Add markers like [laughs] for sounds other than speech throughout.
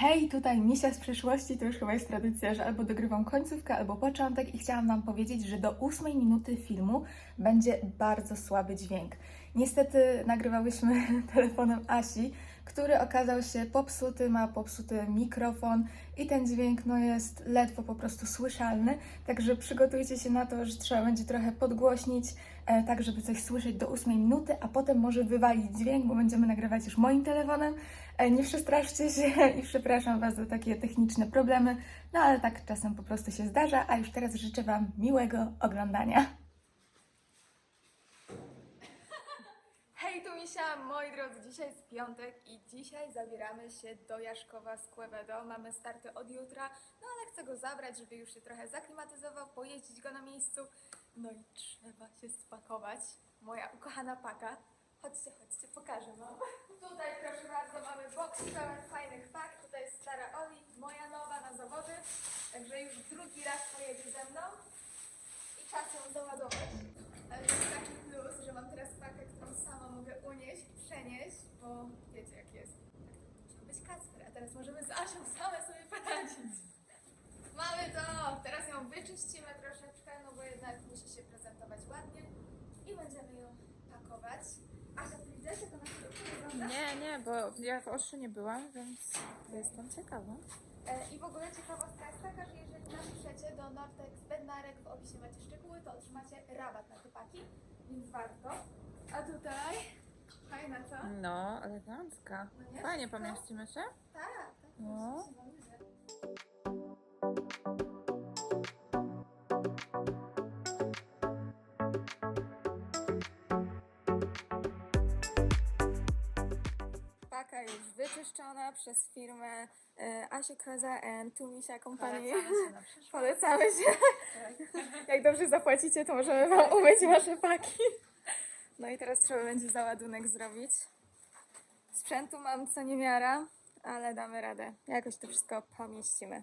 Hej, tutaj Misia z przyszłości, to już chyba jest tradycja, że albo dogrywam końcówkę, albo początek i chciałam Wam powiedzieć, że do ósmej minuty filmu będzie bardzo słaby dźwięk. Niestety nagrywałyśmy [laughs] telefonem Asi, który okazał się popsuty, ma popsuty mikrofon i ten dźwięk no jest ledwo po prostu słyszalny, także przygotujcie się na to, że trzeba będzie trochę podgłośnić, e, tak żeby coś słyszeć do ósmej minuty, a potem może wywalić dźwięk, bo będziemy nagrywać już moim telefonem. E, Nie przestraszcie się i przepraszam Was za takie techniczne problemy, no ale tak czasem po prostu się zdarza, a już teraz życzę Wam miłego oglądania. Hej, tu Misia, moi drodzy, dzisiaj jest piątek i dzisiaj zabieramy się do Jaszkowa z Quevedo. Mamy starty od jutra, no ale chcę go zabrać, żeby już się trochę zaklimatyzował, pojeździć go na miejscu. No i trzeba się spakować. Moja ukochana paka. Chodźcie, chodźcie, pokażę wam. [laughs] Tutaj proszę bardzo mamy box pełen fajnych pak. Tutaj jest stara Oli, moja nowa na zawody. Także już drugi raz pojedzie ze mną i czas ją załadować. Ale jest taki plus, że mam teraz pakę, którą sama mogę unieść, przenieść, bo wiecie jak jest. Tak musiał być Kacper, a teraz możemy z Asią same sobie poradzić. Mamy to! Teraz ją wyczyścimy troszeczkę, no bo jednak musi się prezentować ładnie i będziemy ją pakować. Nie, nie, bo ja w Ostrzu nie byłam, więc jestem ciekawa. E, I w ogóle ciekawostka jest taka, że jeżeli napiszecie do Nortex Bednarek w opisie macie szczegóły, to otrzymacie rabat na te paki, więc warto. A tutaj, fajna co? No, elegancka. No nie? Fajnie Wszystko? pomieścimy się? Tak, tak. No. myślę, wyczyszczona przez firmę e, Asie Koza and Tumisia Company. się na przyszłość. [laughs] Polecamy się. Jak dobrze zapłacicie, to możemy Wam umyć Wasze paki. No i teraz trzeba będzie załadunek zrobić. Sprzętu mam co niemiara, ale damy radę. Jakoś to wszystko pomieścimy.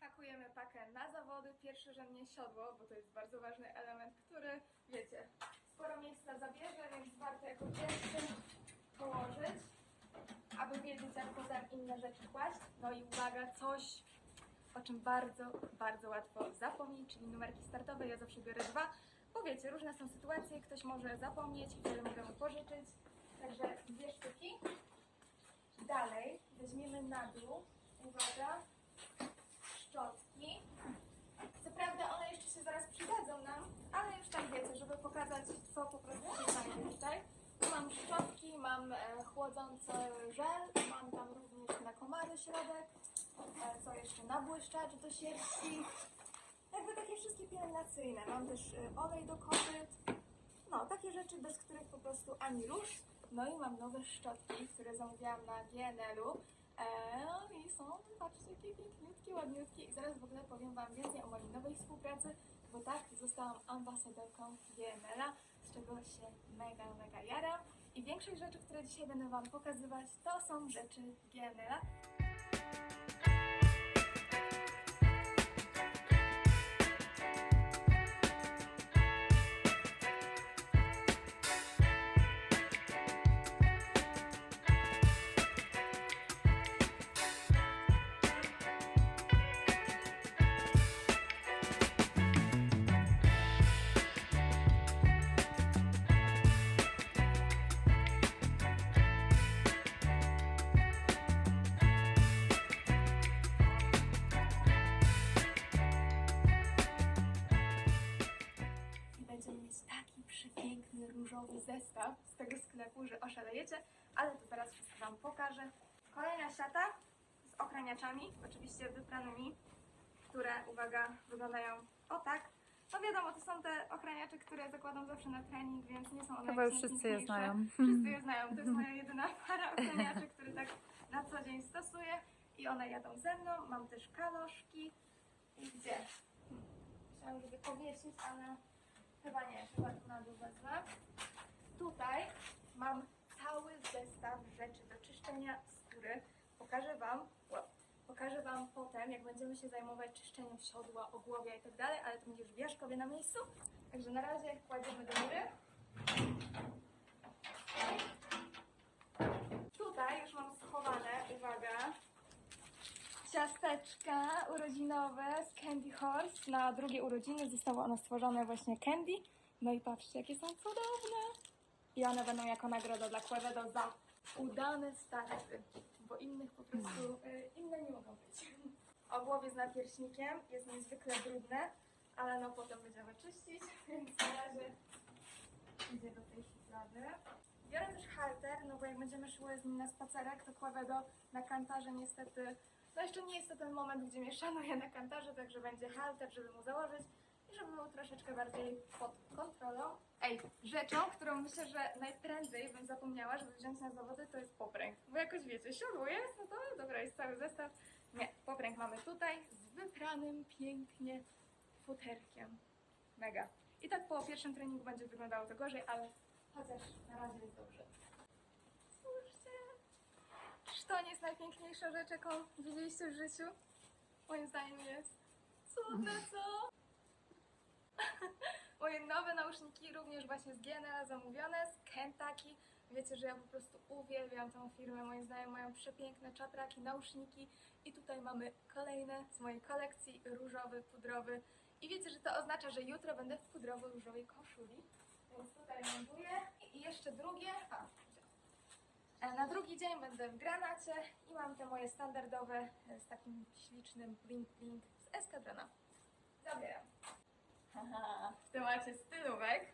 Pakujemy pakę na zawody. Pierwszorzędnie siodło, bo to jest bardzo ważny element, który, wiecie, sporo miejsca zabierze, więc warto jako pierwszy położyć, aby wiedzieć, jak potem inne rzeczy No i uwaga, coś, o czym bardzo, bardzo łatwo zapomnieć, czyli numerki startowe. Ja zawsze biorę dwa, bo wiecie, różne są sytuacje, ktoś może zapomnieć i wtedy mogę mu pożyczyć. Także dwie sztuki. Dalej weźmiemy na dół, uwaga, szczotki. Co prawda one jeszcze się zaraz przydadzą nam, ale już tak wiecie, żeby pokazać, co po prostu się znajdzie tutaj. Tu mam szczotki, mam e, chłodzący żel, mam tam również komary środek, e, co jeszcze, nabłyszczacz do sierści. Jakby takie wszystkie pielęgnacyjne. Mam też e, olej do kopyt. No, takie rzeczy, bez których po prostu ani rusz. No i mam nowe szczotki, które zamówiłam na GNL-u. Eee, I są, patrzcie, jakie piękniutkie, ładniutkie. I zaraz w ogóle powiem Wam więcej o mojej nowej współpracy, bo tak, zostałam ambasadorką GNL-a, z czego się mega, mega jaram. I większość rzeczy, które dzisiaj będę Wam pokazywać, to są rzeczy GNL-a. Różowy zestaw z tego sklepu, że oszalejecie, ale to zaraz wszystko Wam pokażę. Kolejna siata z okraniaczami, oczywiście wypranymi, które, uwaga, wyglądają o tak. No wiadomo, to są te ochraniacze, które zakładam zawsze na trening, więc nie są one Chyba już wszyscy je znają. [laughs] Wszyscy je znają, to jest moja jedyna [laughs] para ochraniaczy, który tak na co dzień stosuję i one jadą ze mną. Mam też kaloszki i gdzie? Hmm. Myślałam, żeby powiesić, ale Chyba nie, chyba tu na dół wezmę. Tutaj mam cały zestaw rzeczy do czyszczenia skóry. Pokażę Wam, wow, pokażę Wam potem, jak będziemy się zajmować czyszczeniem siodła, ogłowia i tak dalej, ale to będzie już w Jaszkowie na miejscu. Także na razie kładziemy do góry. Tutaj już mam schowane, uwaga, Pudełeczka urodzinowe z Candy Horse. Na drugie urodziny zostało ono stworzone właśnie Candy. No i patrzcie, jakie są cudowne. I one będą jako nagroda dla Quevedo za udane starty, bo innych po prostu, y, inne nie mogą być. [laughs] Ogłowie z napierśnikiem jest niezwykle brudne, ale no potem będziemy czyścić, [laughs] więc na razie idzie do tej szuflady. Biorę też halter, no bo jak będziemy szły z nim na spacerek, to Quevedo na kantarze niestety, no jeszcze nie jest to ten moment, gdzie mnie szanuje na kantarze, także będzie halter, żeby mu założyć i żeby był troszeczkę bardziej pod kontrolą. Ej, rzeczą, którą myślę, że najprędzej bym zapomniała, żeby wziąć na zawody, to jest popręg. Bo jakoś wiecie, siodło jest, no to dobra, jest cały zestaw. Nie, popręg mamy tutaj z wypranym pięknie futerkiem. Mega. I tak po pierwszym treningu będzie wyglądało to gorzej, ale chociaż na razie jest dobrze. Spójrzcie. Czyż to nie jest najpiękniejsza rzecz, jaką widzieliście w życiu? Moim zdaniem jest. Cudne, co? [laughs] Moje nowe nauszniki również właśnie z GNL zamówione, z Kentucky. Wiecie, że ja po prostu uwielbiam tą firmę. Moim zdaniem mają przepiękne czapraki, nauszniki. I tutaj mamy kolejne z mojej kolekcji, różowy, pudrowy. I wiecie, że to oznacza, że jutro będę w pudrowo-różowej koszuli. Więc tutaj montuję. I jeszcze drugie. A, Na drugi dzień będę w granacie i mam te moje standardowe e, z takim ślicznym bling bling z eskadrona. Zabieram. Haha, w temacie stylówek.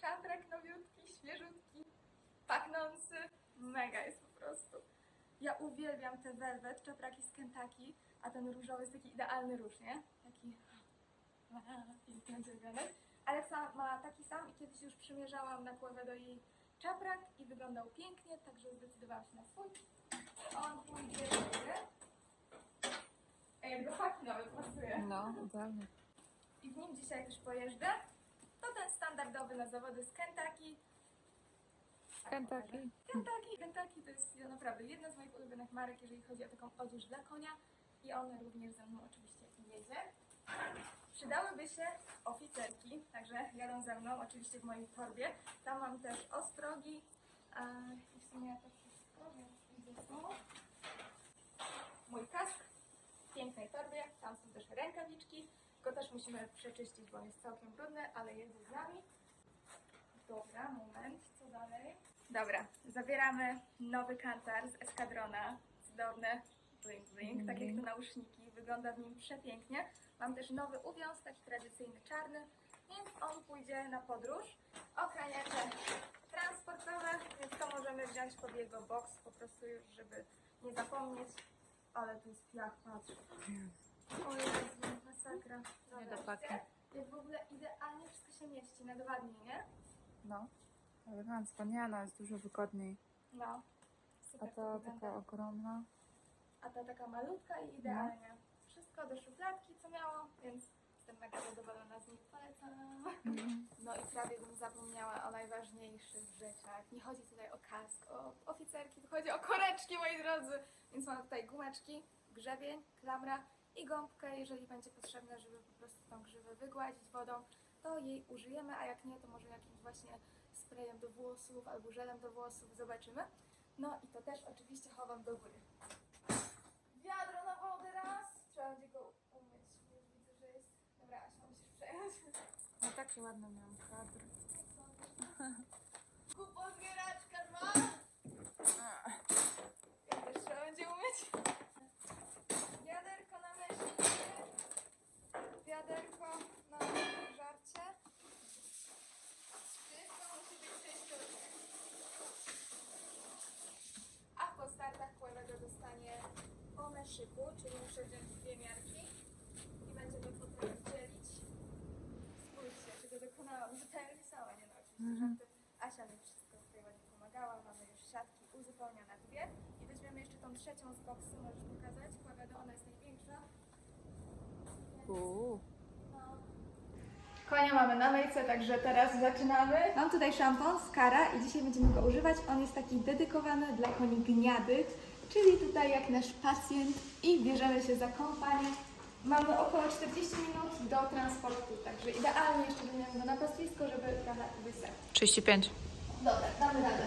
Czaprak nowiutki, świeżutki, pachnący. Mega jest po prostu. Ja uwielbiam te velvet, czapraki z Kentucky, a ten różowy jest taki idealny róż, nie? Taki [laughs] piękny czerwony. Alexa ma taki sam i kiedyś już przymierzałam na głowę do jej czaprak i wyglądał pięknie, także zdecydowałam się na swój. On pójdzie do góry. Ej, jak do haki nawet pasuje. No, idealnie. I w nim dzisiaj też pojeżdżę. To ten standardowy na zawody z Kentucky. Kentucky. Kentucky. Kentucky to jest ja naprawdę jedna z moich ulubionych marek, jeżeli chodzi o taką odzież dla konia. I on również ze mną oczywiście jedzie. Przydałyby się oficerki, także jadą ze mną, oczywiście w mojej torbie. Tam mam też ostrogi i w sumie to wszystko, więc tu. Mój kask w pięknej torbie, tam są też rękawiczki. Go też musimy przeczyścić, bo on jest całkiem brudny, ale jedzie z nami. Dobra, moment, co dalej? Dobra, zabieramy nowy kantar z eskadrona. Cudowne, bling bling, tak jak te nauszniki. Wygląda w nim przepięknie. Mam też nowy uwiąz, taki tradycyjny czarny, więc on pójdzie na podróż. Ochraniacze transportowe, więc to możemy wziąć pod jego boks po prostu już, żeby nie zapomnieć. Ale tu jest piach, patrz. O Jezu, masakra. Nie widzicie? Jak w ogóle idealnie wszystko się mieści na dwa dni, nie? No. Elegancko. Nie no, jest dużo wygodniej. No. A Super to ta wygląda. taka ogromna. A ta taka malutka i idealnie. Wszystko do szufladki, co miało, więc jestem mega zadowolona z nich. Polecam. No i prawie bym zapomniała o najważniejszych rzeczach. Nie chodzi tutaj o kask, o oficerki, tu chodzi o koreczki, moi drodzy. Więc mam tutaj gumeczki, grzebień, klamra i gąbkę, jeżeli będzie potrzebne, żeby po prostu tą grzywę wygładzić wodą, to jej użyjemy, a jak nie, to może jakimś właśnie sprayem do włosów albo żelem do włosów, zobaczymy. No i to też oczywiście chowam do góry. Będzie go umyć. Już widzę, że jest... Dobra, Asia, musisz przejąć. No taki ładny miałam kadr. [laughs] Kupon zbieraczka dwa. Ja też trzeba będzie umyć. Wiaderko na myśli. Wiaderko na żarcie. Wszystko musi być. A po startach Płewego dostanie po meszyku, czyli muszę wziąć dwie miarki i będziemy potem dzielić. Spójrzcie, czego dokonałam zupełnie sama, nie no oczywiście żarty. Asia mi wszystko tutaj ładnie pomagała, mamy już siatki uzupełnione dwie i weźmiemy jeszcze tą trzecią z boksu, możesz pokazać, Płewego, ona jest największa. Uuu. Konia mamy na myjce, także teraz zaczynamy. Mam tutaj szampon z Kara i dzisiaj będziemy go używać. On jest taki dedykowany dla koni gniadych, czyli tutaj jak nasz pacjent i bierzemy się za kąpanie. Mamy około 40 minut do transportu, także idealnie jeszcze weźmiemy go na pastwisko, żeby trochę wysać. 35. Dobra, damy radę.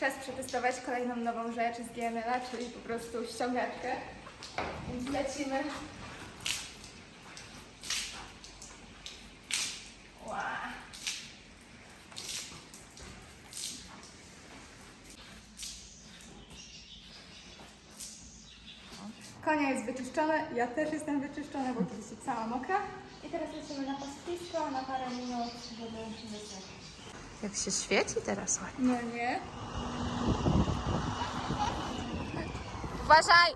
Czas przetestować kolejną nową rzecz z GML-a, czyli po prostu ściągaczkę. Więc lecimy. Ła. Konia jest wyczyszczone, ja też jestem wyczyszczona, bo oczywiście cała mokra. I teraz lecimy na pastwisko na parę minut, żeby wyciec. Jak się świeci teraz ładnie. Nie, nie. Uważaj!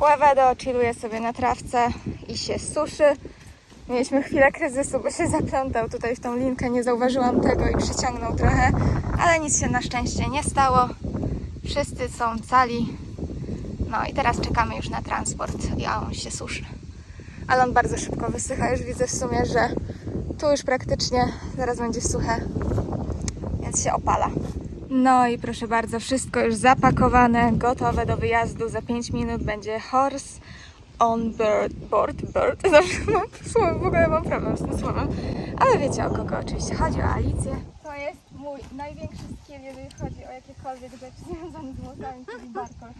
Łewedo chilluje sobie na trawce i się suszy. Mieliśmy chwilę kryzysu, bo się zaplątał tutaj w tą linkę, nie zauważyłam tego i przyciągnął trochę, ale nic się na szczęście nie stało. Wszyscy są cali. No i teraz czekamy już na transport, a on się suszy. Ale on bardzo szybko wysycha, już widzę w sumie, że tu już praktycznie zaraz będzie suche, więc się opala. No i proszę bardzo, wszystko już zapakowane, gotowe do wyjazdu. Za 5 minut będzie horse on bird, board, bird. [laughs] Zawsze mam słowo, w ogóle mam problem z tym słowem. Ale wiecie o kogo oczywiście chodzi, o Alicję. To jest mój największy skill, jeżeli chodzi o jakiekolwiek rzeczy związane z włosami, czyli barkosz.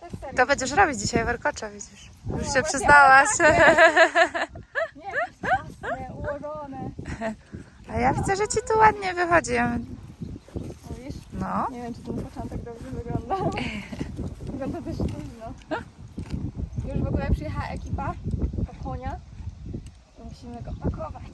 To. To będziesz robić dzisiaj warkocza, widzisz. Już się właśnie, przyznałaś. [laughs] Ułożone. A ja widzę, że ci tu ładnie wychodzi. Mówisz? No. Nie wiem, czy ten początek dobrze wygląda. Wygląda też późno. Już w ogóle przyjechała ekipa po konia musimy go pakować.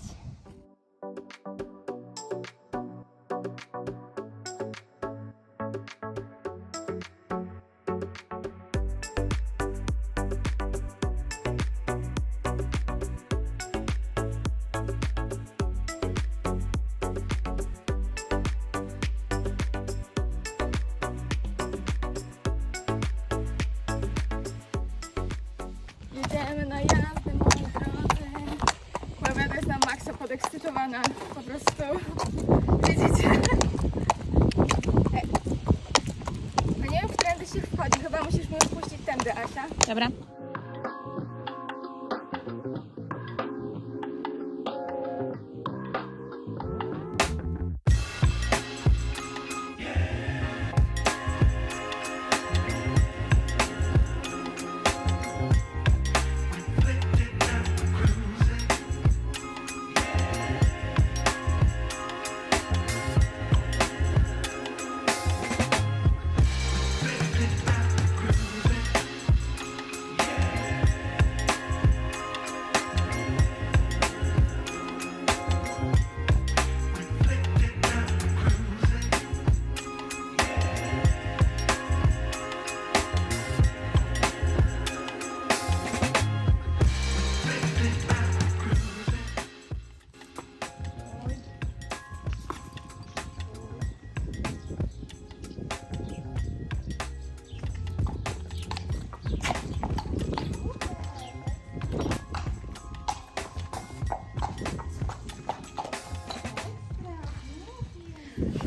Podekscytowana. Po prostu. Widzicie? No nie wiem, w którędy się wchodzi. Chyba musisz mnie wpuścić tędy, Asia. Dobra.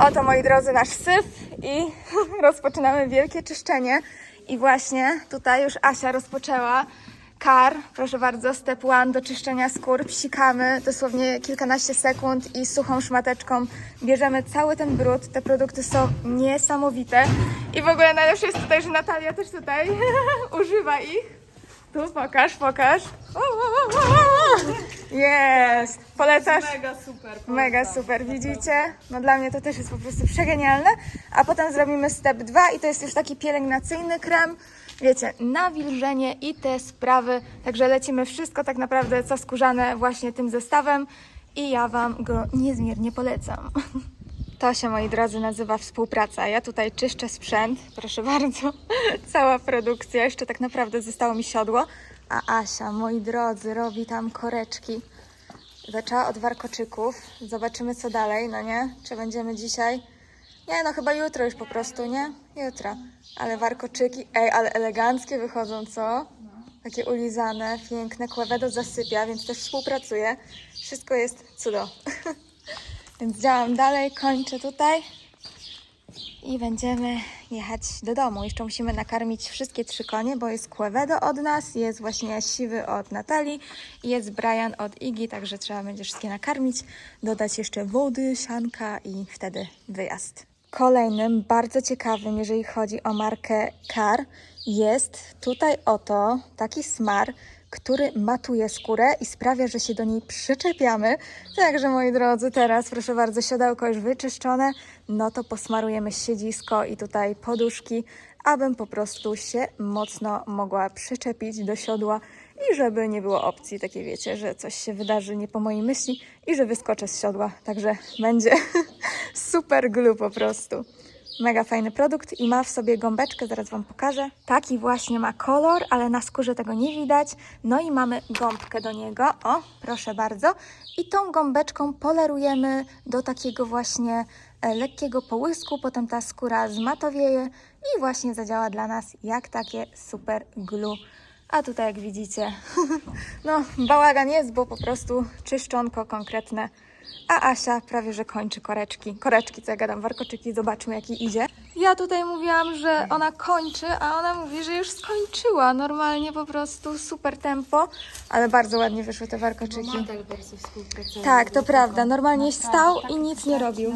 Oto moi drodzy nasz syf i [laughs] rozpoczynamy wielkie czyszczenie. I właśnie tutaj już Asia rozpoczęła kar, proszę bardzo, step one do czyszczenia skór. Psikamy dosłownie kilkanaście sekund i suchą szmateczką bierzemy cały ten brud. Te produkty są niesamowite. I w ogóle najlepsze jest tutaj, że Natalia też tutaj [laughs] używa ich. Tu pokaż, pokaż. O, o, o, o, o. Jest! Polecasz? Mega super. Mega super, widzicie? No dla mnie to też jest po prostu przegenialne. A potem zrobimy step 2 i to jest już taki pielęgnacyjny krem. Wiecie, nawilżenie i te sprawy. Także lecimy wszystko tak naprawdę co skórzane właśnie tym zestawem i ja Wam go niezmiernie polecam. [laughs] To się, moi drodzy, nazywa współpraca. Ja tutaj czyszczę sprzęt, proszę bardzo. [laughs] Cała produkcja, jeszcze tak naprawdę zostało mi siodło. A Asia, moi drodzy, robi tam koreczki. Zaczęła od warkoczyków. Zobaczymy co dalej, no nie? Czy będziemy dzisiaj? Nie, no chyba jutro już po prostu, nie? Jutro. Ale warkoczyki, ej, ale eleganckie wychodzą, co? Takie ulizane, piękne. Kławedo zasypia, więc też współpracuje. Wszystko jest cudo. [laughs] więc działam dalej, kończę tutaj. I będziemy jechać do domu. Jeszcze musimy nakarmić wszystkie trzy konie, bo jest Quevedo od nas, jest właśnie Siwy od Natalii i jest Brian od Igi, także trzeba będzie wszystkie nakarmić, dodać jeszcze wody, sianka i wtedy wyjazd. Kolejnym, bardzo ciekawym, jeżeli chodzi o markę Car, jest tutaj oto taki smar, który matuje skórę i sprawia, że się do niej przyczepiamy. Także moi drodzy, teraz proszę bardzo, siodełko już wyczyszczone, no to posmarujemy siedzisko i tutaj poduszki, abym po prostu się mocno mogła przyczepić do siodła i żeby nie było opcji takiej, wiecie, że coś się wydarzy nie po mojej myśli i że wyskoczę z siodła. Także będzie [laughs] super glue po prostu. Mega fajny produkt i ma w sobie gąbeczkę, zaraz Wam pokażę. Taki właśnie ma kolor, ale na skórze tego nie widać. No i mamy gąbkę do niego, o, proszę bardzo. I tą gąbeczką polerujemy do takiego właśnie e, lekkiego połysku, potem ta skóra zmatowieje i właśnie zadziała dla nas jak takie super glue. A tutaj jak widzicie, [laughs] no bałagan jest, bo po prostu czyszczonko konkretne. A Asia prawie, że kończy koreczki. Koreczki, co ja gadam, warkoczyki, zobaczmy jaki idzie. Ja tutaj mówiłam, że ona kończy, a ona mówi, że już skończyła. Normalnie po prostu super tempo, ale bardzo ładnie wyszły te warkoczyki. tak. Tak, to prawda. Normalnie stał i nic nie robił.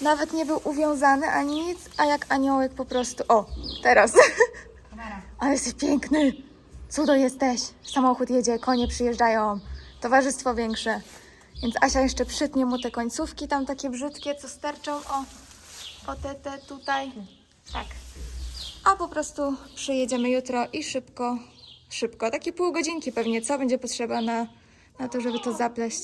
Nawet nie był uwiązany ani nic, a jak aniołek po prostu. O, teraz. [laughs] Ale jesteś piękny. Cudo jesteś. Samochód jedzie, konie przyjeżdżają. Towarzystwo większe. Więc Asia jeszcze przytnie mu te końcówki tam takie brzydkie, co sterczą. O, o te, te tutaj. Tak. A po prostu przyjedziemy jutro i szybko, szybko, takie pół godzinki pewnie, co będzie potrzeba na, na to, żeby to zapleść.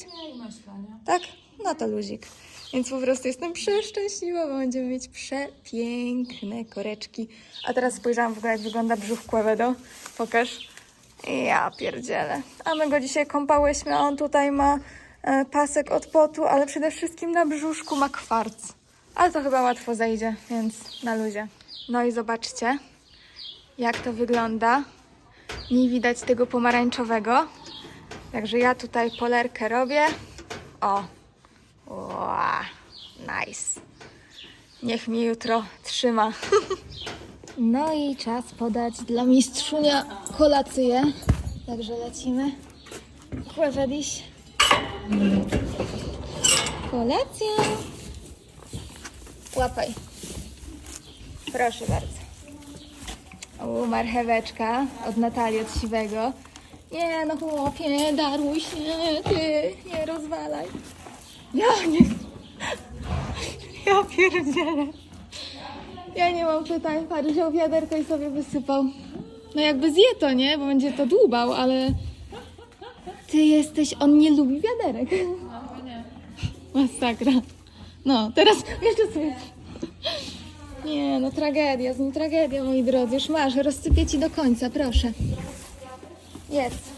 Tak? No to luzik. Więc po prostu jestem przeszczęśliwa, bo będziemy mieć przepiękne koreczki. A teraz spojrzałam w ogóle, jak wygląda brzuch Quevedo. Pokaż. Ja pierdzielę. A my go dzisiaj kąpałyśmy, a on tutaj ma pasek od potu, ale przede wszystkim na brzuszku ma kwarc. Ale to chyba łatwo zejdzie, więc na luzie. No i zobaczcie, jak to wygląda. Nie widać tego pomarańczowego. Także ja tutaj polerkę robię. O, Ła, nice. Niech mnie jutro trzyma. [laughs] No i czas podać dla mistrzunia kolację. Także lecimy. Kłewediś. Kolacja. Łapaj. Proszę bardzo. O, marcheweczka od Natalii, od Siwego. Nie no chłopie, daruj się, ty, nie rozwalaj. Ja nie. Ja pierdzielę. Ja nie mam pytań. Patrz, wziął wiaderko i sobie wysypał. No jakby zje to, nie? Bo będzie to dłubał, ale... Ty jesteś... On nie lubi wiaderek. Masakra. No, teraz jeszcze sobie... Nie, no tragedia, z nim tragedia, moi drodzy. Już masz, rozsypię ci do końca, proszę. Jest.